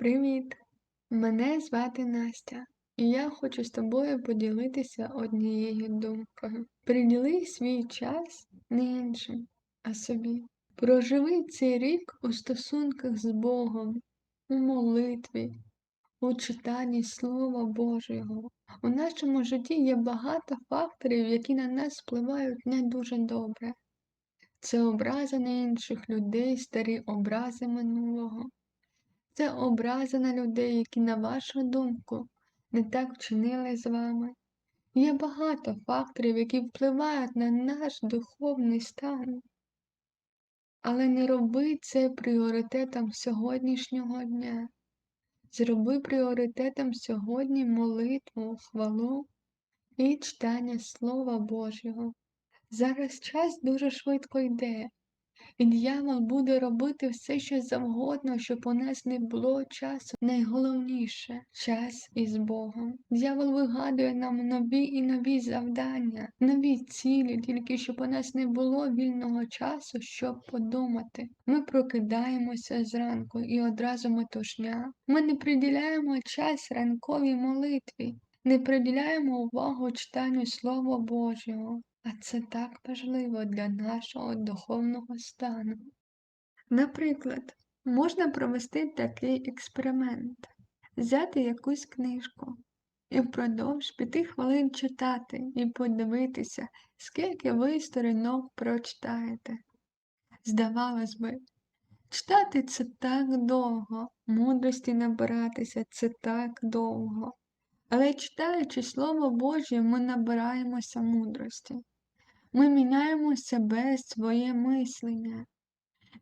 Привіт! Мене звати Настя, і я хочу з тобою поділитися однією думкою. Приділи свій час не іншим, а собі. Проживи цей рік у стосунках з Богом, у молитві, у читанні Слова Божого. У нашому житті є багато факторів, які на нас впливають не дуже добре. Це образи на інших людей, старі образи минулого. Це образи на людей, які, на вашу думку, не так вчинили з вами. Є багато факторів, які впливають на наш духовний стан. Але не роби це пріоритетом сьогоднішнього дня. Зроби пріоритетом сьогодні молитву, хвалу і читання Слова Божого. Зараз час дуже швидко йде, дьявол буде робити все, що завгодно, щоб у нас не було часу. Найголовніше час із Богом. Дьявол вигадує нам нові і нові завдання, нові цілі, тільки щоб у нас не було вільного часу, щоб подумати. Ми прокидаємося зранку і одразу метушня. Ми не приділяємо час ранковій молитві. Не приділяємо увагу читанню Слова Божого. А це так важливо для нашого духовного стану. Наприклад, можна провести такий експеримент, взяти якусь книжку і впродовж п'яти хвилин читати і подивитися, скільки ви сторінок прочитаєте. Здавалось би, читати це так довго, мудрості набиратися це так довго. Але читаючи Слово Боже, ми набираємося мудрості. Ми міняємо себе, своє мислення.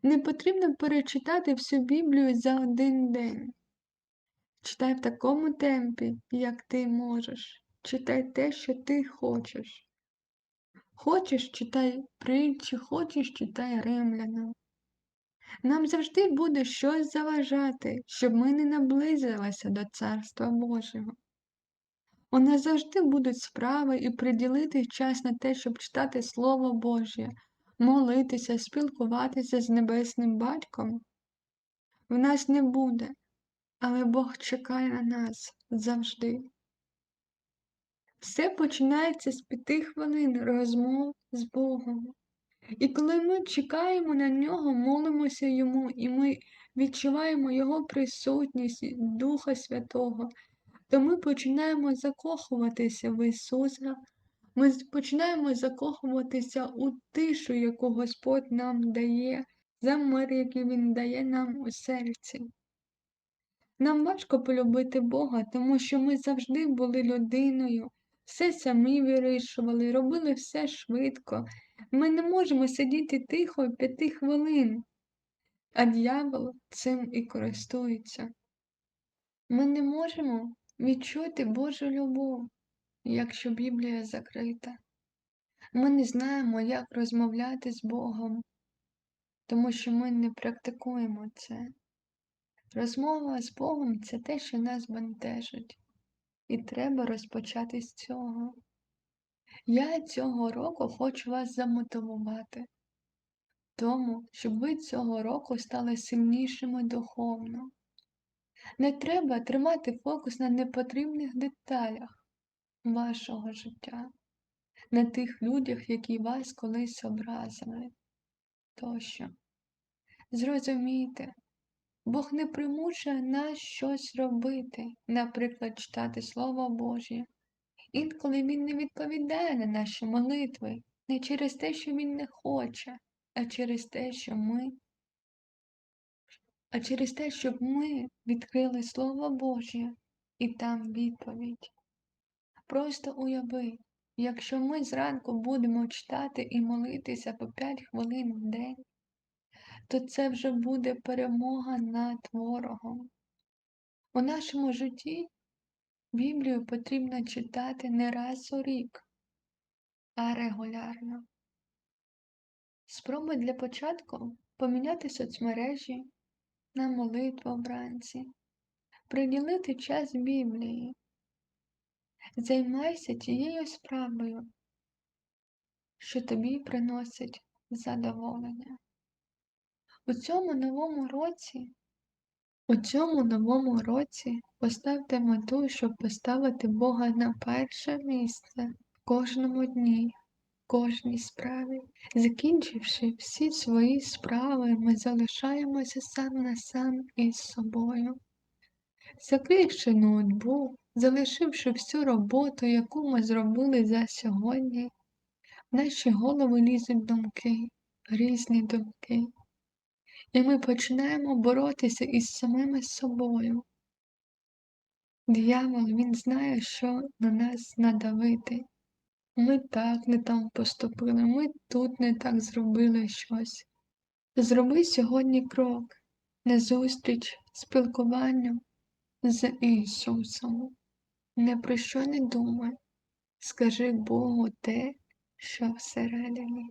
Не потрібно перечитати всю Біблію за один день. Читай в такому темпі, як ти можеш. Читай те, що ти хочеш. Хочеш читай притчі, хочеш читай римляна. Нам завжди буде щось заважати, щоб ми не наблизилися до Царства Божого. У нас завжди будуть справи і приділити час на те, щоб читати Слово Боже, молитися, спілкуватися з Небесним Батьком. В нас не буде, але Бог чекає на нас завжди. Все починається з п'яти хвилин розмов з Богом. І коли ми чекаємо на нього, молимося Йому, і ми відчуваємо Його присутність, Духа Святого, то ми починаємо закохуватися в Ісуса, ми починаємо закохуватися у тишу, яку Господь нам дає, за мир, який Він дає нам у серці. Нам важко полюбити Бога, тому що ми завжди були людиною, все самі вирішували, робили все швидко. Ми не можемо сидіти тихо п'яти хвилин, а дьявол цим і користується. Ми не можемо відчути Божу любов, якщо Біблія закрита. Ми не знаємо, як розмовляти з Богом, тому що ми не практикуємо це. Розмова з Богом це те, що нас бентежить, і треба розпочати з цього. Я цього року хочу вас замотивувати, тому, щоб ви цього року стали сильнішими духовно. Не треба тримати фокус на непотрібних деталях вашого життя, на тих людях, які вас колись образили тощо. Зрозумійте, Бог не примушує нас щось робити, наприклад, читати Слово Боже. Інколи Він не відповідає на наші молитви не через те, що Він не хоче, а через те, що ми а через те, щоб ми відкрили Слово Боже і там відповідь. Просто уяви, якщо ми зранку будемо читати і молитися по 5 хвилин в день, то це вже буде перемога над ворогом. У нашому житті Біблію потрібно читати не раз у рік, а регулярно. Спробуй для початку поміняти соцмережі на молитву вранці, приділити час Біблії. Займайся тією справою, що тобі приносить задоволення. У цьому новому році У цьому новому році поставте мету, щоб поставити Бога на перше місце в кожному дні, кожній справі. Закінчивши всі свої справи, ми залишаємося сам на сам із собою. Закривши ноутбук, залишивши всю роботу, яку ми зробили за сьогодні, в наші голови лізуть думки, різні думки. І ми починаємо боротися із самими собою. Диявол, він знає, що на нас надавити. Ми так не там поступили, ми тут не так зробили щось. Зроби сьогодні крок назустріч спілкуванню з Ісусом. Не про що не думай, скажи Богу те, що всередині.